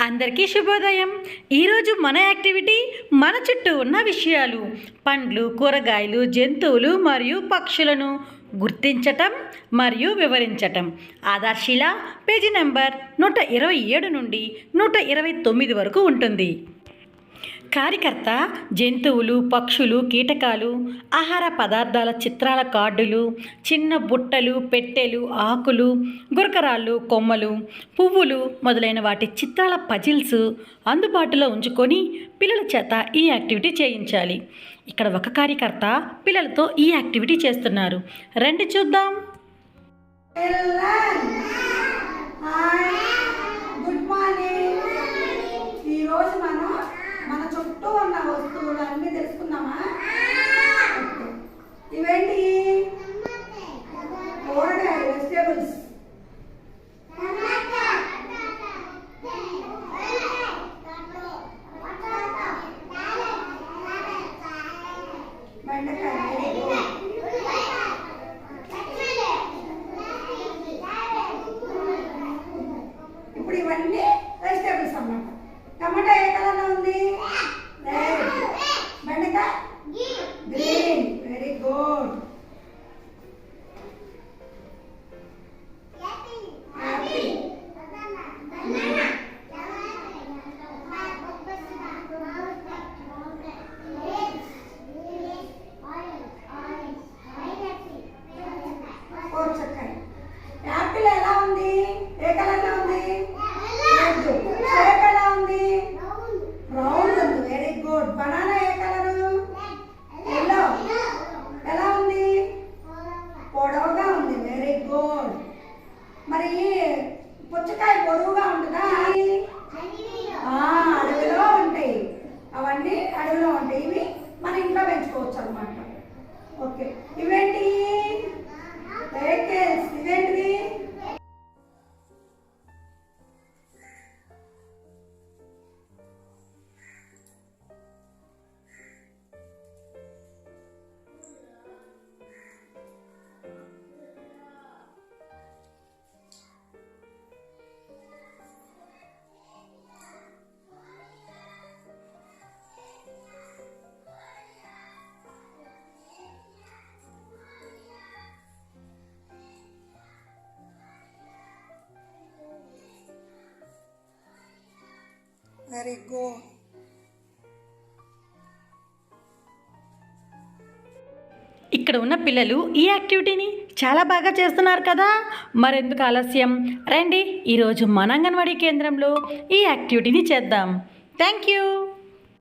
అందరికీ శుభోదయం. ఈరోజు మన యాక్టివిటీ మన చుట్టూ ఉన్న విషయాలు. పండ్లు కూరగాయలు జంతువులు మరియు పక్షులను గుర్తించటం మరియు వివరించటం. ఆధార్శిల పేజీ నెంబర్ నూట ఇరవై ఏడు నుండి నూట ఇరవై తొమ్మిది వరకు ఉంటుంది. కార్యకర్త జంతువులు పక్షులు కీటకాలు ఆహార పదార్థాల చిత్రాల కార్డులు చిన్న బుట్టలు పెట్టెలు ఆకులు గురకరాళ్ళు కొమ్మలు పువ్వులు మొదలైన వాటి చిత్రాల పజిల్స్ అందుబాటులో ఉంచుకొని పిల్లల చేత ఈ యాక్టివిటీ చేయించాలి. ఇక్కడ ఒక కార్యకర్త పిల్లలతో ఈ యాక్టివిటీ చేస్తున్నారు. రండి చూద్దాం చిల్డ్రన్ హాయ్ గుడ్ మార్నింగ్ ఈరోజు మనం మన చుట్టూ ఉన్న వస్తువులు అన్నీ తెలుసుకుందామా ఓకే. ఇవేంటి కూరగాయలు వెజిటేబుల్స్ బెండకాయ ఇవన్నీ వెజిటేబుల్స్ అన్నమాట. టమాటా ఏ కలర్లో ఉంది? రెడ్ బెండకాయ? గ్రీన్ వెరీ గుడ్ యాపిల్ కోర్చకాయ యాపిల్ ఎలా ఉంది ఏ కలర్లో ఉంది రెడ్ షేప్ ఎలా ఉంది రౌండ్ ఉంది వెరీ గుడ్ బనానా ఏ కలరు ఎల్లో ఎలా ఉంది పొడవుగా ఉంది వెరీ గుడ్ మరి పుచ్చకాయ బరువుగా ఉంటుందా? ఆ, అడవిలో ఉంటాయి. అవన్నీ అడవిలో ఉంటాయి. ఇవి మన ఇంట్లో పెంచుకోవచ్చు అనమాట ఓకే. ఇవి let it go. ఇక్కడ ఉన్న పిల్లలు ఈ యాక్టివిటీని చాలా బాగా చేస్తున్నారు కదా. మరెందుకు ఆలస్యం? రండి ఈరోజు మన అంగన్వాడీ కేంద్రంలో ఈ యాక్టివిటీని చేద్దాం. Thank you.